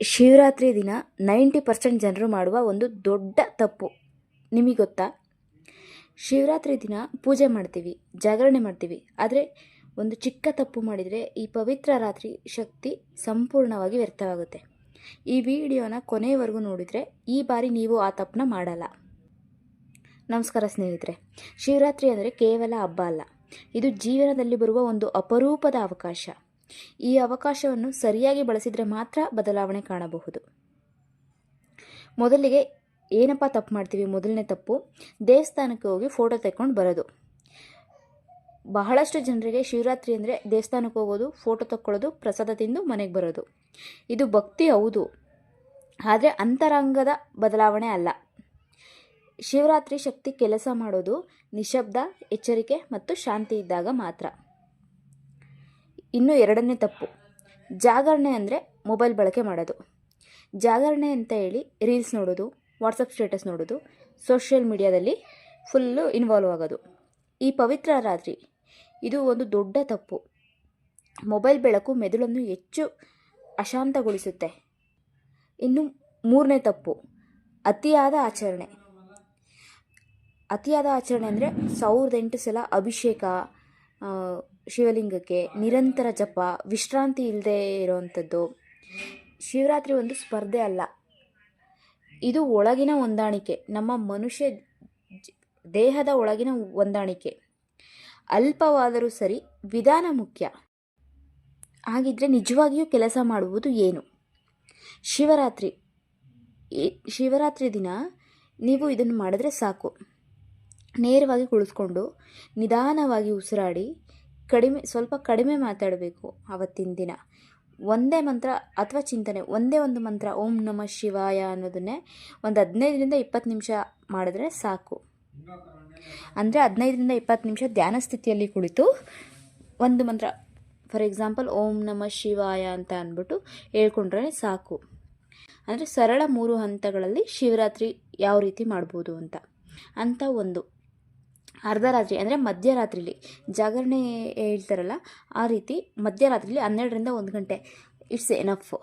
ಶಿವರಾತ್ರಿ ದಿನ ninety percent ಜನರು ಮಾಡುವ ಒಂದು ದೊಡ್ಡ ತಪ್ಪು. ನಿಮಗೆ ಗೊತ್ತಾ? ಶಿವರಾತ್ರಿ ದಿನ ಪೂಜೆ ಮಾಡ್ತೀವಿ, ಜಾಗರಣೆ ಮಾಡ್ತೀವಿ. ಆದರೆ ಒಂದು ಚಿಕ್ಕ ತಪ್ಪು ಮಾಡಿದರೆ ಈ ಪವಿತ್ರ ರಾತ್ರಿ ಶಕ್ತಿ ಸಂಪೂರ್ಣವಾಗಿ ವ್ಯರ್ಥವಾಗುತ್ತೆ. ಈ ವಿಡಿಯೋನ ಕೊನೆಯವರೆಗೂ ನೋಡಿದರೆ ಈ ಬಾರಿ ನೀವು ಆ ತಪ್ಪನ್ನ ಮಾಡಲ್ಲ. ನಮಸ್ಕಾರ ಸ್ನೇಹಿತರೆ, ಶಿವರಾತ್ರಿ ಅಂದರೆ ಕೇವಲ ಹಬ್ಬ ಅಲ್ಲ. ಇದು ಜೀವನದಲ್ಲಿ ಬರುವ ಒಂದು ಅಪರೂಪದ ಅವಕಾಶ. ಈ ಅವಕಾಶವನ್ನು ಸರಿಯಾಗಿ ಬಳಸಿದರೆ ಮಾತ್ರ ಬದಲಾವಣೆ ಕಾಣಬಹುದು. ಮೊದಲಿಗೆ ಏನಪ್ಪ ತಪ್ಪು ಮಾಡ್ತೀವಿ? ಮೊದಲನೇ ತಪ್ಪು, ದೇವಸ್ಥಾನಕ್ಕೆ ಹೋಗಿ ಫೋಟೋ ತೆಕ್ಕೊಂಡು ಬರೋದು. ಬಹಳಷ್ಟು ಜನರಿಗೆ ಶಿವರಾತ್ರಿ ಅಂದರೆ ದೇವಸ್ಥಾನಕ್ಕೆ ಹೋಗೋದು, ಫೋಟೋ ತಕ್ಕೊಳ್ಳೋದು, ಪ್ರಸಾದ ತಿಂದು ಮನೆಗೆ ಬರೋದು. ಇದು ಭಕ್ತಿ ಹೌದು. ಆದರೆ ಅಂತರಂಗದ ಬದಲಾವಣೆ ಅಲ್ಲ. ಶಿವರಾತ್ರಿ ಶಕ್ತಿ ಕೆಲಸ ಮಾಡೋದು ನಿಶಬ್ದ, ಎಚ್ಚರಿಕೆ ಮತ್ತು ಶಾಂತಿ ಇದ್ದಾಗ ಮಾತ್ರ. ಇನ್ನು ಎರಡನೇ ತಪ್ಪು. ಜಾಗರಣೆ ಅಂದರೆ ಮೊಬೈಲ್ ಬಳಕೆ ಮಾಡೋದು. ಜಾಗರಣೆ ಅಂತ ಹೇಳಿ ರೀಲ್ಸ್ ನೋಡೋದು, ವಾಟ್ಸಪ್ ಸ್ಟೇಟಸ್ ನೋಡೋದು, ಸೋಷಿಯಲ್ ಮೀಡಿಯಾದಲ್ಲಿ ಫುಲ್ಲು ಇನ್ವಾಲ್ವ್ ಆಗೋದು. ಈ ಪವಿತ್ರ ರಾತ್ರಿ ಇದು ಒಂದು ದೊಡ್ಡ ತಪ್ಪು. ಮೊಬೈಲ್ ಬೆಳಕು ಮೆದುಳನ್ನು ಹೆಚ್ಚು ಅಶಾಂತಗೊಳಿಸುತ್ತೆ. ಇನ್ನು ಮೂರನೇ ತಪ್ಪು, ಅತಿಯಾದ ಆಚರಣೆ. ಅತಿಯಾದ ಆಚರಣೆ ಅಂದರೆ ಸಾವಿರದ ಎಂಟು ಸಲ ಅಭಿಷೇಕ ಶಿವಲಿಂಗಕ್ಕೆ ನಿರಂತರ ಜಪ ವಿಶ್ರಾಂತಿ ಇಲ್ಲದೆ ಇರೋವಂಥದ್ದು ಶಿವರಾತ್ರಿ ಒಂದು ಸ್ಪರ್ಧೆ ಅಲ್ಲ. ಇದು ಒಳಗಿನ ಹೊಂದಾಣಿಕೆ. ನಮ್ಮ ಮನುಷ್ಯ ದೇಹದ ಒಳಗಿನ ಹೊಂದಾಣಿಕೆ. ಅಲ್ಪವಾದರೂ ಸರಿ ವಿಧಾನ ಮುಖ್ಯ. ಹಾಗಿದ್ರೆ ನಿಜವಾಗಿಯೂ ಕೆಲಸ ಮಾಡುವುದು ಏನು? ಶಿವರಾತ್ರಿ. ಈ ಶಿವರಾತ್ರಿ ದಿನ ನೀವು ಇದನ್ನು ಮಾಡಿದ್ರೆ ಸಾಕು. ನೇರವಾಗಿ ಕುಳಿತುಕೊಂಡು ನಿಧಾನವಾಗಿ ಉಸಿರಾಡಿ ಕಡಿಮೆ, ಸ್ವಲ್ಪ ಕಡಿಮೆ ಮಾತಾಡಬೇಕು ಆವತ್ತಿನ ದಿನ. ಒಂದೇ ಮಂತ್ರ ಅಥವಾ ಚಿಂತನೆ, ಒಂದೇ ಒಂದು ಮಂತ್ರ ಓಂ ನಮಃ ಶಿವಾಯ ಅನ್ನೋದನ್ನೇ ಒಂದು ಹದಿನೈದರಿಂದ ಇಪ್ಪತ್ತು ನಿಮಿಷ ಮಾಡಿದ್ರೆ ಸಾಕು. ಅಂದರೆ ಹದಿನೈದರಿಂದ ಇಪ್ಪತ್ತು ನಿಮಿಷ ಧ್ಯಾನ ಸ್ಥಿತಿಯಲ್ಲಿ ಕುಳಿತು ಒಂದು ಮಂತ್ರ, ಫಾರ್ ಎಕ್ಸಾಂಪಲ್ ಓಂ ನಮಃ ಶಿವಾಯ ಅಂತ ಅಂದ್ಬಿಟ್ಟು ಹೇಳ್ಕೊಂಡ್ರೆ ಸಾಕು. ಅಂದರೆ ಸರಳ ಮೂರು ಹಂತಗಳಲ್ಲಿ ಶಿವರಾತ್ರಿ ಯಾವ ರೀತಿ ಮಾಡ್ಬೋದು ಅಂತ. ಅಂತ ಒಂದು. ಅರ್ಧರಾತ್ರಿ ಅಂದರೆ ಮಧ್ಯರಾತ್ರಿಲಿ. ಜಾಗರಣೆ ಹೇಳ್ತಾರಲ್ಲ, ಆ ರೀತಿ ಮಧ್ಯರಾತ್ರಿಲಿ ಹನ್ನೆರಡರಿಂದ ಒಂದು ಗಂಟೆ. ಇಟ್ಸ್ ಎನಫ್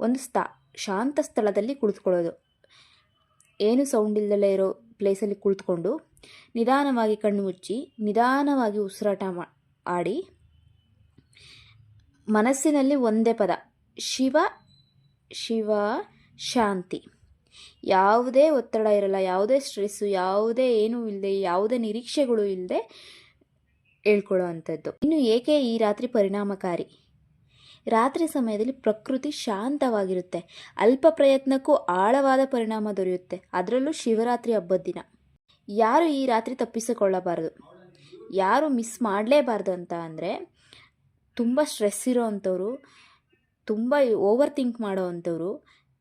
ಒಂದು ಸ್ಥ, ಶಾಂತ ಸ್ಥಳದಲ್ಲಿ ಕುಳಿತುಕೊಳ್ಳೋದು. ಏನು ಸೌಂಡ್ ಇಲ್ಲದಲ್ಲೇ ಇರೋ ಪ್ಲೇಸಲ್ಲಿ ಕುಳಿತುಕೊಂಡು ನಿಧಾನವಾಗಿ ಕಣ್ಣು ಮುಚ್ಚಿ, ನಿಧಾನವಾಗಿ ಉಸಿರಾಟ ಮಾ, ಆಡಿ, ಮನಸ್ಸಿನಲ್ಲಿ ಒಂದೇ ಪದ, ಶಿವ ಶಿವ, ಶಾಂತಿ. ಯಾವುದೇ ಒತ್ತಡ ಇರಲ್ಲ, ಯಾವುದೇ ಸ್ಟ್ರೆಸ್ಸು, ಯಾವುದೇ ಏನೂ ಇಲ್ಲದೆ ಯಾವುದೇ ನಿರೀಕ್ಷೆಗಳು ಇಲ್ಲದೆ ಹೇಳ್ಕೊಳ್ಳೋ ಅಂಥದ್ದು ಇನ್ನು ಏಕೆ ಈ ರಾತ್ರಿ ಪರಿಣಾಮಕಾರಿ? ರಾತ್ರಿ ಸಮಯದಲ್ಲಿ ಪ್ರಕೃತಿ ಶಾಂತವಾಗಿರುತ್ತೆ. ಅಲ್ಪ ಪ್ರಯತ್ನಕ್ಕೂ ಆಳವಾದ ಪರಿಣಾಮ ದೊರೆಯುತ್ತೆ. ಅದರಲ್ಲೂ ಶಿವರಾತ್ರಿ ಹಬ್ಬದ ದಿನ. ಯಾರು ಈ ರಾತ್ರಿ ತಪ್ಪಿಸಿಕೊಳ್ಳಬಾರದು? ಯಾರು ಮಿಸ್ ಮಾಡಲೇಬಾರ್ದು ಅಂತ ಅಂದರೆ ತುಂಬ ಸ್ಟ್ರೆಸ್ ಇರೋ ಅಂಥವ್ರು ತುಂಬ ಓವರ್ ಥಿಂಕ್ ಮಾಡೋ ಅಂಥವ್ರು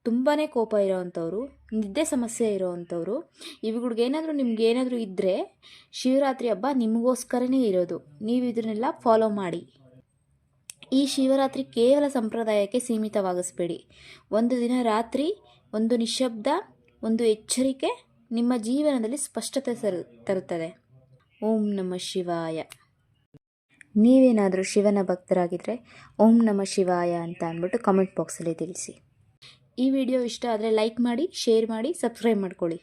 ತುಂಬಾ ಕೋಪ ಇರೋವಂಥವ್ರು ನಿದ್ದೆ ಸಮಸ್ಯೆ ಇರೋ ಏನಾದರೂ ಇವುಗಳಿಗೇನಾದರೂ ನಿಮ್ಗೇನಾದರೂ ಇದ್ದರೆ ಶಿವರಾತ್ರಿ ಹಬ್ಬ ನಿಮಗೋಸ್ಕರನೇ ಇರೋದು. ನೀವು ಇದನ್ನೆಲ್ಲ ಫಾಲೋ ಮಾಡಿ. ಈ ಶಿವರಾತ್ರಿ ಕೇವಲ ಸಂಪ್ರದಾಯಕ್ಕೆ ಸೀಮಿತವಾಗಿಸಬೇಡಿ. ಒಂದು ದಿನ ರಾತ್ರಿ, ಒಂದು ನಿಶಬ್ದ ಒಂದು ಎಚ್ಚರಿಕೆ ನಿಮ್ಮ ಜೀವನದಲ್ಲಿ ಸ್ಪಷ್ಟತೆ ಸರು, ತರುತ್ತದೆ. ಓಂ ನಮ ಶಿವಾಯ. ನೀವೇನಾದರೂ ಶಿವನ ಭಕ್ತರಾಗಿದ್ದರೆ ಓಂ ನಮ ಶಿವಾಯ ಅಂತ ಅಂದ್ಬಿಟ್ಟು ಕಾಮೆಂಟ್ ಬಾಕ್ಸಲ್ಲಿ ತಿಳಿಸಿ. ಈ ವಿಡಿಯೋ ಇಷ್ಟ ಆದರೆ ಲೈಕ್ ಮಾಡಿ ಶೇರ್ ಮಾಡಿ ಸಬ್ಸ್ಕ್ರೈಬ್ ಮಾಡ್ಕೊಳ್ಳಿ.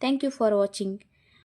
Thank you for watching